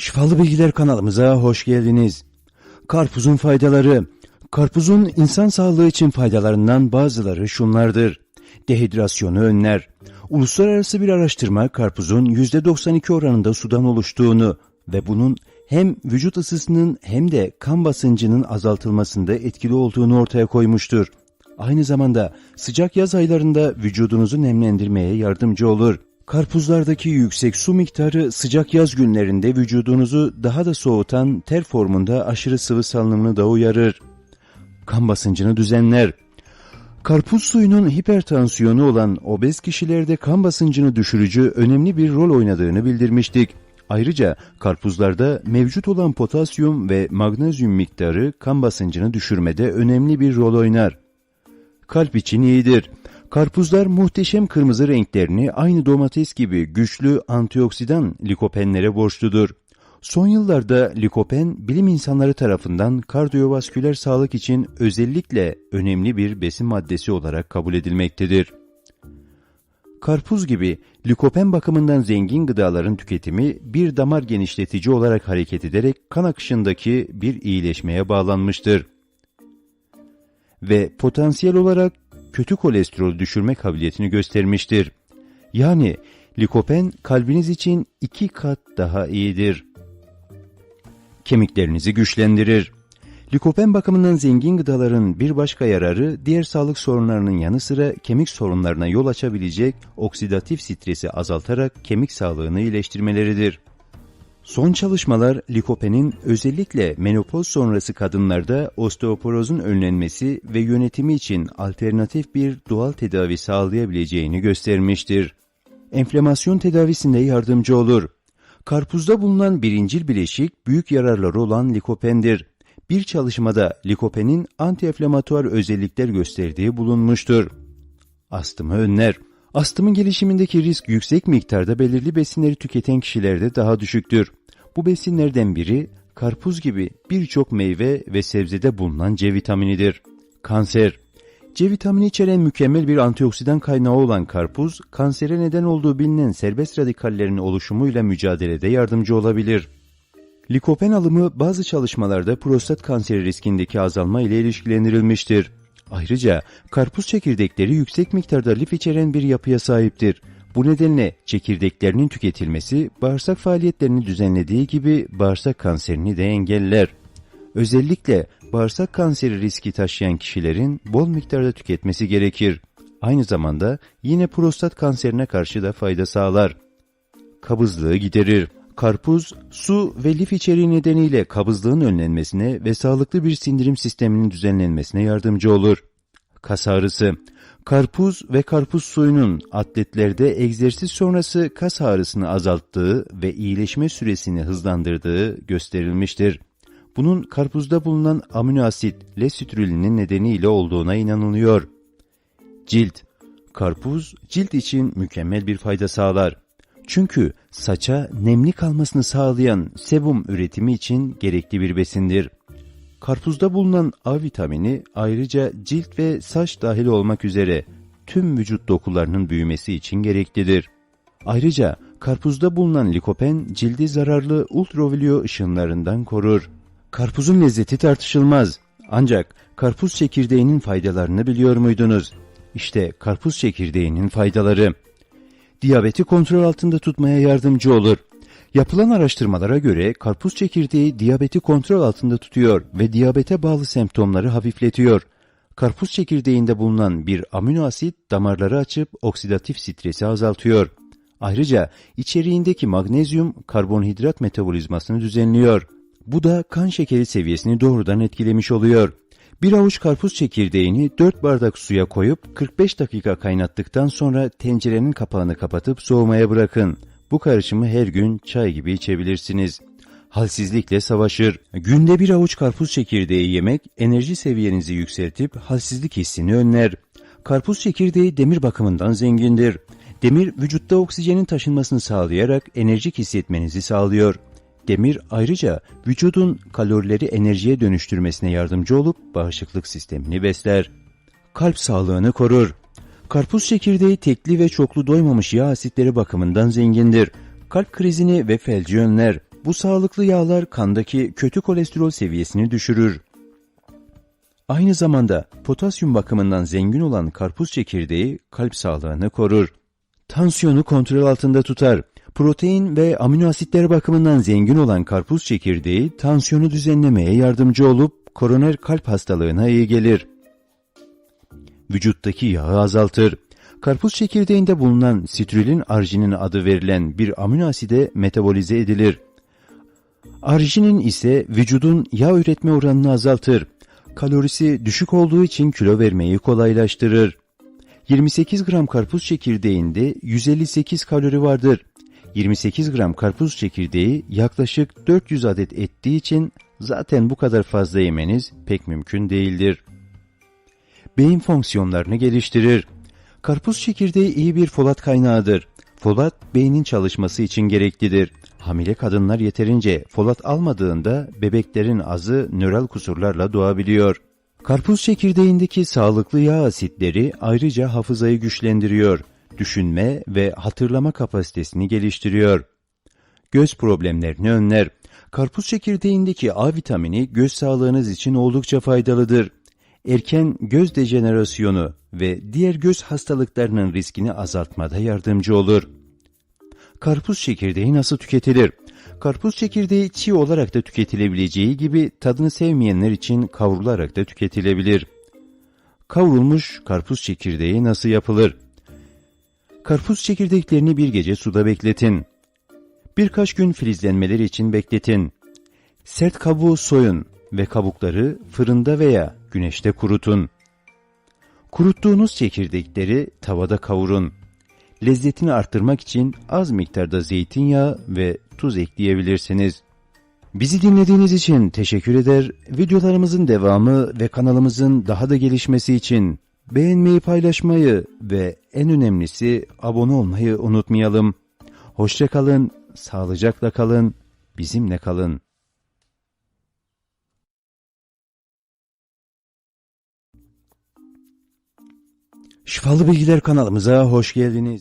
Şifalı Bilgiler kanalımıza hoş geldiniz. Karpuzun faydaları. Karpuzun insan sağlığı için faydalarından bazıları şunlardır. Dehidrasyonu önler. Uluslararası bir araştırma karpuzun %92 oranında sudan oluştuğunu ve bunun hem vücut ısısının hem de kan basıncının azaltılmasında etkili olduğunu ortaya koymuştur. Aynı zamanda sıcak yaz aylarında vücudunuzu nemlendirmeye yardımcı olur. Karpuzlardaki yüksek su miktarı sıcak yaz günlerinde vücudunuzu daha da soğutan ter formunda aşırı sıvı salınımını da uyarır. Kan basıncını düzenler. Karpuz suyunun hipertansiyonu olan obez kişilerde kan basıncını düşürücü önemli bir rol oynadığını bildirmiştik. Ayrıca karpuzlarda mevcut olan potasyum ve magnezyum miktarı kan basıncını düşürmede önemli bir rol oynar. Kalp için iyidir. Karpuzlar muhteşem kırmızı renklerini aynı domates gibi güçlü antioksidan likopenlere borçludur. Son yıllarda likopen bilim insanları tarafından kardiyovasküler sağlık için özellikle önemli bir besin maddesi olarak kabul edilmektedir. Karpuz gibi likopen bakımından zengin gıdaların tüketimi bir damar genişletici olarak hareket ederek kan akışındaki bir iyileşmeye bağlanmıştır. Ve potansiyel olarak kötü kolesterol düşürme kabiliyetini göstermiştir. Yani likopen kalbiniz için iki kat daha iyidir. Kemiklerinizi güçlendirir. Likopen bakımından zengin gıdaların bir başka yararı diğer sağlık sorunlarının yanı sıra kemik sorunlarına yol açabilecek oksidatif stresi azaltarak kemik sağlığını iyileştirmeleridir. Son çalışmalar likopenin özellikle menopoz sonrası kadınlarda osteoporozun önlenmesi ve yönetimi için alternatif bir doğal tedavi sağlayabileceğini göstermiştir. Enflamasyon tedavisinde yardımcı olur. Karpuzda bulunan birincil bileşik büyük yararları olan likopendir. Bir çalışmada likopenin antiinflamatuar özellikler gösterdiği bulunmuştur. Astımı önler. Astımın gelişimindeki risk yüksek miktarda belirli besinleri tüketen kişilerde daha düşüktür. Bu besinlerden biri karpuz gibi birçok meyve ve sebzede bulunan C vitaminidir. Kanser C vitamini içeren mükemmel bir antioksidan kaynağı olan karpuz, kansere neden olduğu bilinen serbest radikallerin oluşumuyla mücadelede yardımcı olabilir. Likopen alımı bazı çalışmalarda prostat kanseri riskindeki azalma ile ilişkilendirilmiştir. Ayrıca karpuz çekirdekleri yüksek miktarda lif içeren bir yapıya sahiptir. Bu nedenle çekirdeklerinin tüketilmesi bağırsak faaliyetlerini düzenlediği gibi bağırsak kanserini de engeller. Özellikle bağırsak kanseri riski taşıyan kişilerin bol miktarda tüketmesi gerekir. Aynı zamanda yine prostat kanserine karşı da fayda sağlar. Kabızlığı giderir. Karpuz, su ve lif içeriği nedeniyle kabızlığın önlenmesine ve sağlıklı bir sindirim sisteminin düzenlenmesine yardımcı olur. Kas ağrısı Karpuz ve karpuz suyunun atletlerde egzersiz sonrası kas ağrısını azalttığı ve iyileşme süresini hızlandırdığı gösterilmiştir. Bunun karpuzda bulunan amino asit lesitrilinin nedeniyle olduğuna inanılıyor. Cilt Karpuz cilt için mükemmel bir fayda sağlar. Çünkü saça nemli kalmasını sağlayan sebum üretimi için gerekli bir besindir. Karpuzda bulunan A vitamini ayrıca cilt ve saç dahil olmak üzere tüm vücut dokularının büyümesi için gereklidir. Ayrıca karpuzda bulunan likopen cildi zararlı ultraviyole ışınlarından korur. Karpuzun lezzeti tartışılmaz. Ancak karpuz çekirdeğinin faydalarını biliyor muydunuz? İşte karpuz çekirdeğinin faydaları. Diyabeti kontrol altında tutmaya yardımcı olur. Yapılan araştırmalara göre karpuz çekirdeği diyabeti kontrol altında tutuyor ve diyabete bağlı semptomları hafifletiyor. Karpuz çekirdeğinde bulunan bir amino asit damarları açıp oksidatif stresi azaltıyor. Ayrıca içeriğindeki magnezyum karbonhidrat metabolizmasını düzenliyor. Bu da kan şekeri seviyesini doğrudan etkilemiş oluyor. Bir avuç karpuz çekirdeğini 4 bardak suya koyup 45 dakika kaynattıktan sonra tencerenin kapağını kapatıp soğumaya bırakın. Bu karışımı her gün çay gibi içebilirsiniz. Halsizlikle savaşır. Günde bir avuç karpuz çekirdeği yemek enerji seviyenizi yükseltip halsizlik hissini önler. Karpuz çekirdeği demir bakımından zengindir. Demir vücutta oksijenin taşınmasını sağlayarak enerjik hissetmenizi sağlıyor. Demir ayrıca vücudun kalorileri enerjiye dönüştürmesine yardımcı olup bağışıklık sistemini besler. Kalp sağlığını korur. Karpuz çekirdeği tekli ve çoklu doymamış yağ asitleri bakımından zengindir. Kalp krizini ve felci önler. Bu sağlıklı yağlar kandaki kötü kolesterol seviyesini düşürür. Aynı zamanda potasyum bakımından zengin olan karpuz çekirdeği kalp sağlığını korur. Tansiyonu kontrol altında tutar. Protein ve amino asitler bakımından zengin olan karpuz çekirdeği tansiyonu düzenlemeye yardımcı olup koroner kalp hastalığına iyi gelir. Vücuttaki yağı azaltır. Karpuz çekirdeğinde bulunan sitrilin arginin adı verilen bir amino aside metabolize edilir. Arginin ise vücudun yağ üretme oranını azaltır. Kalorisi düşük olduğu için kilo vermeyi kolaylaştırır. 28 gram karpuz çekirdeğinde 158 kalori vardır. 28 gram karpuz çekirdeği yaklaşık 400 adet ettiği için zaten bu kadar fazla yemeniz pek mümkün değildir. Beyin fonksiyonlarını geliştirir. Karpuz çekirdeği iyi bir folat kaynağıdır. Folat beynin çalışması için gereklidir. Hamile kadınlar yeterince folat almadığında bebeklerin azı nöral kusurlarla doğabiliyor. Karpuz çekirdeğindeki sağlıklı yağ asitleri ayrıca hafızayı güçlendiriyor, düşünme ve hatırlama kapasitesini geliştiriyor. Göz problemlerini önler. Karpuz çekirdeğindeki A vitamini göz sağlığınız için oldukça faydalıdır. Erken göz dejenerasyonu ve diğer göz hastalıklarının riskini azaltmada yardımcı olur. Karpuz çekirdeği nasıl tüketilir? Karpuz çekirdeği çiğ olarak da tüketilebileceği gibi tadını sevmeyenler için kavrularak da tüketilebilir. Kavrulmuş karpuz çekirdeği nasıl yapılır? Karpuz çekirdeklerini bir gece suda bekletin. Birkaç gün filizlenmeleri için bekletin. Sert kabuğu soyun ve kabukları fırında veya güneşte kurutun. Kuruttuğunuz çekirdekleri tavada kavurun. Lezzetini arttırmak için az miktarda zeytinyağı ve tuz ekleyebilirsiniz. Bizi dinlediğiniz için teşekkür eder. Videolarımızın devamı ve kanalımızın daha da gelişmesi için beğenmeyi, paylaşmayı ve en önemlisi abone olmayı unutmayalım. Hoşça kalın, sağlıcakla kalın, bizimle kalın. Şifalı Bilgiler kanalımıza hoş geldiniz.